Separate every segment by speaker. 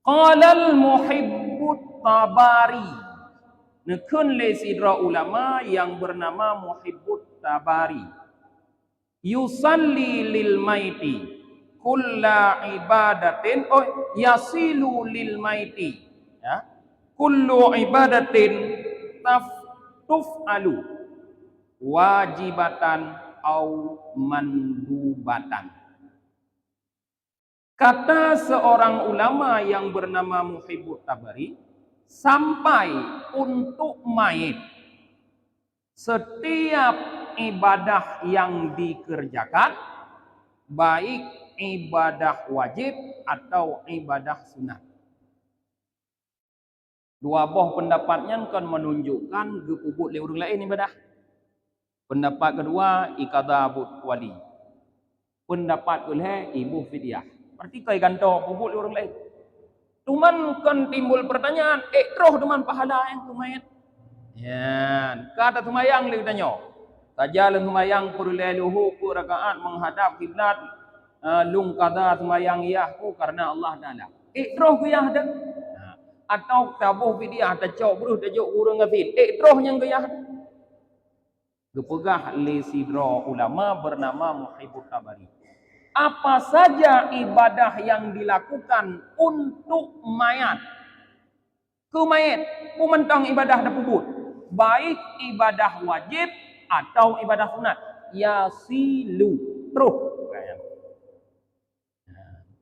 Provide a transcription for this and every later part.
Speaker 1: Qala al-muhibbut tabari. Nekun le sidra ulama yang bernama Muhibbut Tabari. Yusalli lil maiti kulla ibadatin oh yasilu lil maiti ya kullu ibadatin taf tuf'alu wajibatan au mandubatan Kata seorang ulama yang bernama Muhibbut Tabari, sampai untuk mayit setiap ibadah yang dikerjakan, baik ibadah wajib atau ibadah sunat. Dua buah pendapatnya kan menunjukkan gepubut le orang lain ibadah. Pendapat kedua ikadabut wali. Pendapat kedua ibu fidyah. Berarti kau ganto bubuk orang lain. Tuman kan timbul pertanyaan, eh roh dengan pahala yang tumayat. Ya, kata tumayang lagi tanya. Saja tumayang perlu leluhu ku rakaat menghadap kiblat uh, lung kata tumayang ya ku karena Allah Taala. Eh roh ku yang ada. Atau tabuh fidyah tajau beruh tajau urang ngafil. Eh roh yang ku yang ada. Gepegah sidra ulama bernama Muhibut Tabari apa saja ibadah yang dilakukan untuk mayat. Ke mayat pementang ibadah dan pubut baik ibadah wajib atau ibadah sunat. Yasilu. Terus.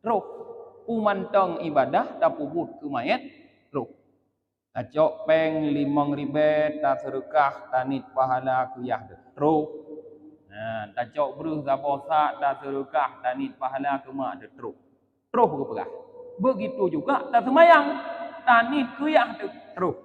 Speaker 1: Terus. Pementang ibadah dan pubut ke mayat terus. Acok peng limang ribet tak serukah tanit pahala kuyah. Terus Ha, tak cok beruh gapo sak dah serukah tanit pahala ke mak de teruk. Teruk ke perah. Begitu juga tak semayang tanit kuyah de teruk.